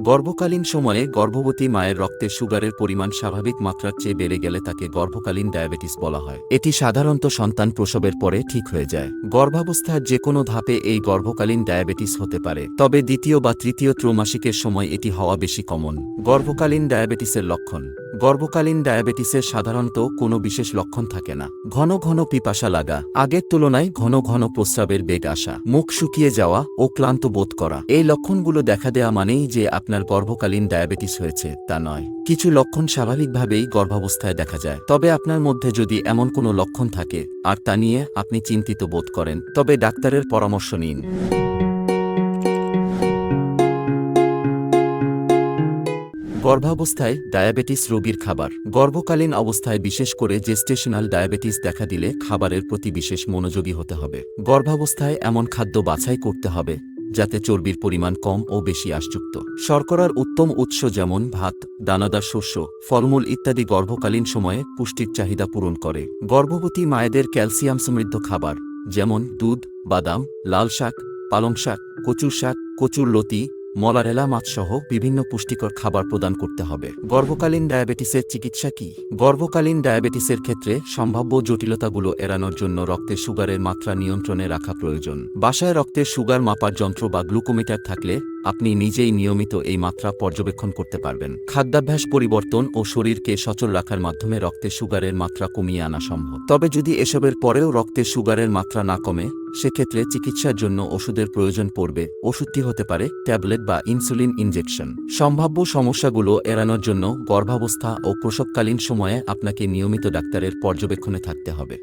গর্ভকালীন সময়ে গর্ভবতী মায়ের রক্তে সুগারের পরিমাণ স্বাভাবিক মাত্রার চেয়ে বেড়ে গেলে তাকে গর্ভকালীন ডায়াবেটিস বলা হয়। এটি সাধারণত সন্তান প্রসবের পরে ঠিক হয়ে যায়। গর্ভাবস্থার যে কোনো ধাপে এই গর্ভকালীন ডায়াবেটিস হতে পারে, তবে দ্বিতীয় বা তৃতীয় ত্রৈমাসিকের সময় এটি হওয়া বেশি কমন। গর্ভকালীন ডায়াবেটিসের লক্ষণ। গর্ভকালীন ডায়াবেটিসের সাধারণত কোনো বিশেষ লক্ষণ থাকে না। ঘন ঘন পিপাসা লাগা, আগের তুলনায় ঘন ঘন প্রস্রাবের বেগ আসা, মুখ শুকিয়ে যাওয়া ও ক্লান্ত বোধ করা। এই লক্ষণগুলো দেখা দেওয়া মানেই যে আপনার গর্ভকালীন ডায়াবেটিস হয়েছে, তা নয়। কিছু লক্ষণ স্বাভাবিকভাবেই গর্ভাবস্থায় দেখা যায়। তবে আপনার মধ্যে যদি এমন কোনো লক্ষণ থাকে, আর তা নিয়ে আপনি চিন্তিত বোধ করেন, তবে ডাক্তারের পরামর্শ নিন। গর্ভাবস্থায় ডায়াবেটিস রোগীর খাবার। গর্ভকালীন অবস্থায় বিশেষ করে জেস্টেশনাল ডায়াবেটিস দেখা দিলে খাবারের প্রতি বিশেষ মনোযোগী হতে হবে। গর্ভাবস্থায় এমন খাদ্য বাছাই করতে হবে যাতে চর্বির পরিমাণ কম ও বেশি আশযুক্ত শর্করার উত্তম উৎস যেমন ভাত, দানাদার শস্য, ফলমূল ইত্যাদি গর্ভকালীন সময়ে পুষ্টির চাহিদা পূরণ করে। গর্ভবতী মায়েদের ক্যালসিয়াম সমৃদ্ধ খাবার, যেমন দুধ, বাদাম, লাল শাক, পালং শাক, কচুর শাক, কচুর লতি মলারেলা মাছসহ বিভিন্ন পুষ্টিকর খাবার প্রদান করতে হবে। গর্ভকালীন ডায়াবেটিসের চিকিৎসা কি? গর্ভকালীন ডায়াবেটিসের ক্ষেত্রে সম্ভাব্য জটিলতাগুলো এড়ানোর জন্য রক্তে সুগারের মাত্রা নিয়ন্ত্রণে রাখা প্রয়োজন। বাসায় রক্তের সুগার মাপার যন্ত্র বা গ্লুকোমিটার থাকলে আপনি নিজেই নিয়মিত এই মাত্রা পর্যবেক্ষণ করতে পারবেন। খাদ্যাভ্যাস পরিবর্তন ও শরীরকে সচল রাখার মাধ্যমে রক্তে সুগারের মাত্রা কমিয়ে আনা সম্ভব। তবে যদি এসবের পরেও রক্তে সুগারের মাত্রা না কমে, সেক্ষেত্রে চিকিৎসার জন্য ওষুধের প্রয়োজন পড়বে। ওষুধটি হতে পারে ট্যাবলেট বা ইনসুলিন ইনজেকশন। সম্ভাব্য সমস্যাগুলো এড়ানোর জন্য গর্ভাবস্থা ও প্রসবকালীন সময়ে আপনাকে নিয়মিত ডাক্তারের পর্যবেক্ষণে থাকতে হবে।